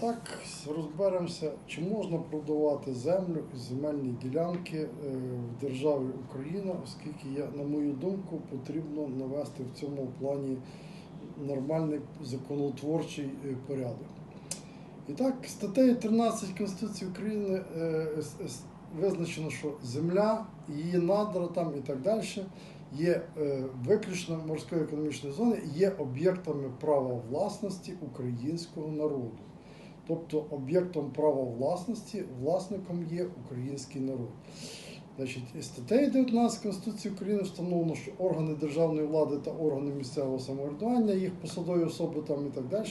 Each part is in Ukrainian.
так розберемося, чи можна продавати землю і земельні ділянки е, в державі Україна, оскільки я, на мою думку, потрібно навести в цьому плані нормальний законотворчий е, порядок. І так, статтею 13 Конституції України е, визначено, що земля, її надра там і так далі є виключно морської економічної зони, є об'єктами права власності українського народу. Тобто об'єктом права власності власником є український народ. Значить, статтею 19 Конституції України встановлено, що органи державної влади та органи місцевого самоврядування, їх посадові особи там і так далі,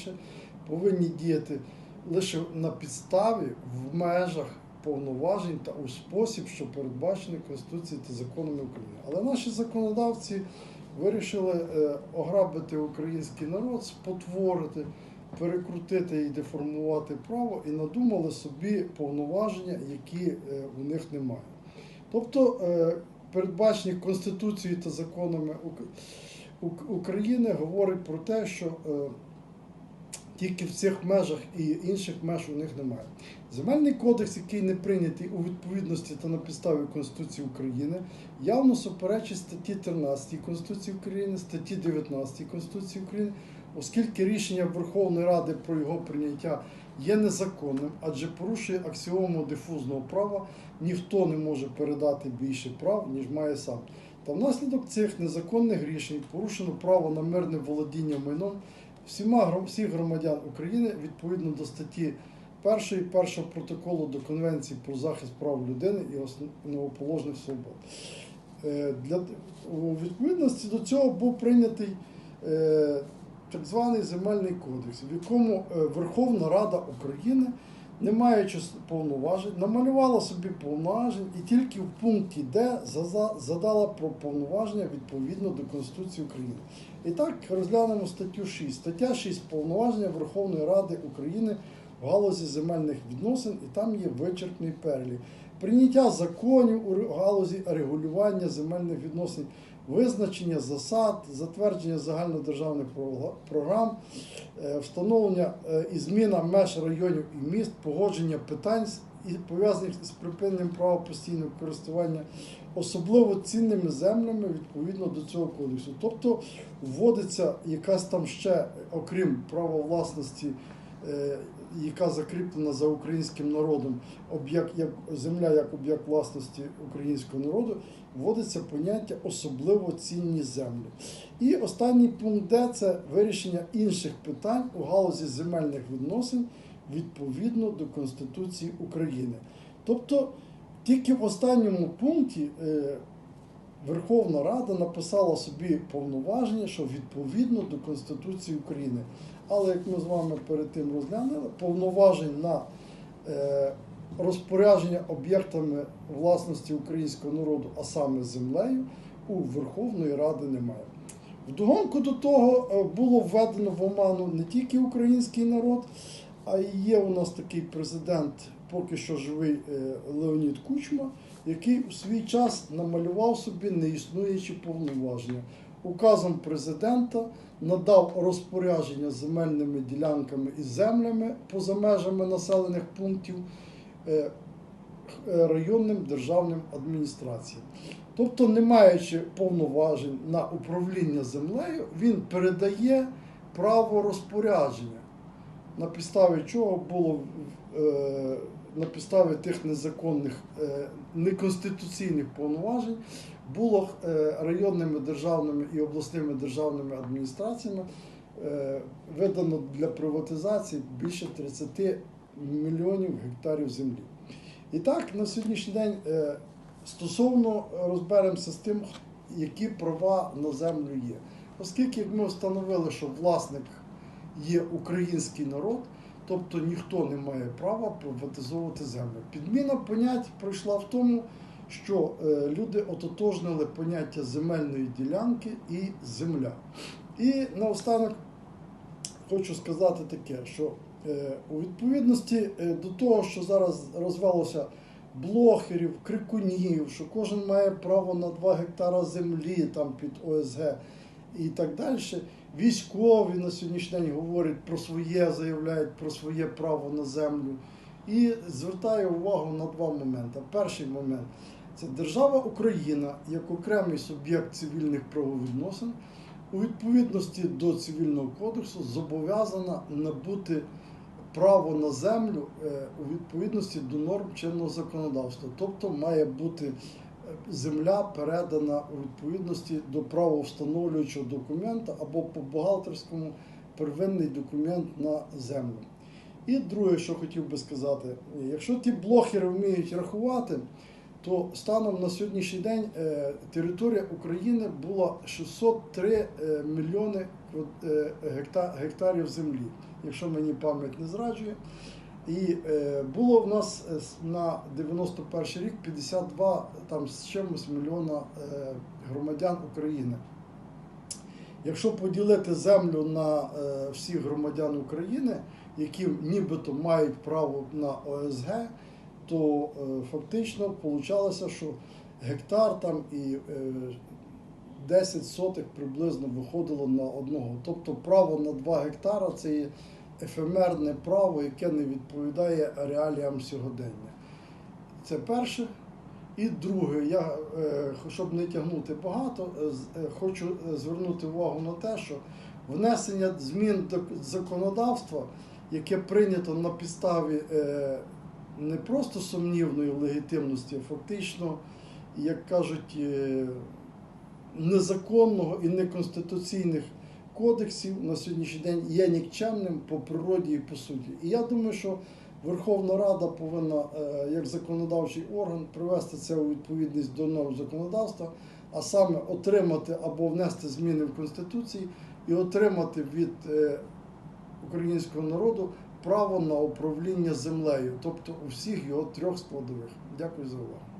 повинні діяти лише на підставі в межах повноважень та у спосіб, що передбачений Конституцією та законами України. Але наші законодавці вирішили е, ограбити український народ, спотворити, перекрутити і деформувати право і надумали собі повноваження, які е, у них немає. Тобто е, передбачені Конституцією та законами Ук- Ук- України говорить про те, що е, тільки в цих межах і інших меж у них немає. Земельний кодекс, який не прийнятий у відповідності та на підставі Конституції України, явно суперечить статті 13 Конституції України, статті 19 Конституції України, оскільки рішення Верховної Ради про його прийняття є незаконним, адже порушує аксіому дифузного права, ніхто не може передати більше прав, ніж має сам. Та внаслідок цих незаконних рішень порушено право на мирне володіння майном всіма всіх громадян України відповідно до статті першої першого протоколу до Конвенції про захист прав людини і основоположних свобод. Е, Для, у відповідності до цього був прийнятий е, так званий земельний кодекс, в якому е, Верховна Рада України, не маючи повноважень, намалювала собі повноважень і тільки в пункті Д задала про повноваження відповідно до Конституції України. І так розглянемо статтю 6. Стаття 6 повноваження Верховної Ради України в галузі земельних відносин, і там є вичерпний перелік. Прийняття законів у галузі регулювання земельних відносин, визначення засад, затвердження загальнодержавних програм, е, встановлення е, і зміна меж районів і міст, погодження питань пов'язаних з припиненням права постійного користування особливо цінними землями відповідно до цього кодексу. Тобто вводиться якась там ще, окрім права власності, е, яка закріплена за українським народом, об'єкт як земля як об'єкт власності українського народу, вводиться поняття особливо цінні землі. І останній пункт Д це вирішення інших питань у галузі земельних відносин відповідно до Конституції України. Тобто тільки в останньому пункті е, Верховна Рада написала собі повноваження, що відповідно до Конституції України. Але як ми з вами перед тим розглянули, повноважень на е, розпорядження об'єктами власності українського народу, а саме землею, у Верховної Ради немає. Вдогонку до того е, було введено в оману не тільки український народ, а і є у нас такий президент, поки що живий е, Леонід Кучма, який у свій час намалював собі неіснуючі повноваження. Указом президента надав розпорядження земельними ділянками і землями поза межами населених пунктів е, е, районним державним адміністраціям. Тобто, не маючи повноважень на управління землею, він передає право розпорядження, на підставі чого було е, на підставі тих незаконних е, неконституційних повноважень було е, районними державними і обласними державними адміністраціями е, видано для приватизації більше 30 мільйонів гектарів землі. І так, на сьогоднішній день стосовно розберемося з тим, які права на землю є. Оскільки ми встановили, що власник є український народ, тобто ніхто не має права приватизовувати землю. Підміна понять пройшла в тому, що е, люди ототожнили поняття земельної ділянки і земля. І наостанок хочу сказати таке, що е, у відповідності е, до того, що зараз розвелося блохерів, крикунів, що кожен має право на 2 гектара землі там під ОСГ і так далі. Військові на сьогоднішній день говорять про своє, заявляють про своє право на землю. І звертаю увагу на два моменти. Перший момент це держава Україна як окремий суб'єкт цивільних правовідносин у відповідності до цивільного кодексу зобов'язана набути право на землю е, у відповідності до норм чинного законодавства. Тобто має бути земля передана у відповідності до правовстановлюючого документа або по бухгалтерському первинний документ на землю. І друге, що хотів би сказати, якщо ті блохери вміють рахувати, то станом на сьогоднішній день е, територія України була 603 е, мільйони е, гекта- гектарів землі, якщо мені пам'ять не зраджує. І е, було в нас е, на 91 рік 52 там з чимось мільйона е, громадян України. Якщо поділити землю на е, всіх громадян України, які нібито мають право на ОСГ, то е, фактично получалося, що гектар там і е, 10 сотих приблизно виходило на одного. Тобто право на 2 гектара це є ефемерне право, яке не відповідає реаліям сьогодення. Це перше. І друге, я, е, щоб не тягнути багато, е, е, хочу звернути увагу на те, що внесення змін до законодавства, яке прийнято на підставі не просто сумнівної легітимності, а фактично, як кажуть, незаконного і неконституційних кодексів на сьогоднішній день є нікчемним по природі і по суті. І я думаю, що Верховна Рада повинна, е, як законодавчий орган, привести це у відповідність до норм законодавства, а саме отримати або внести зміни в Конституції і отримати від е, українського народу право на управління землею, тобто у всіх його трьох складових. Дякую за увагу.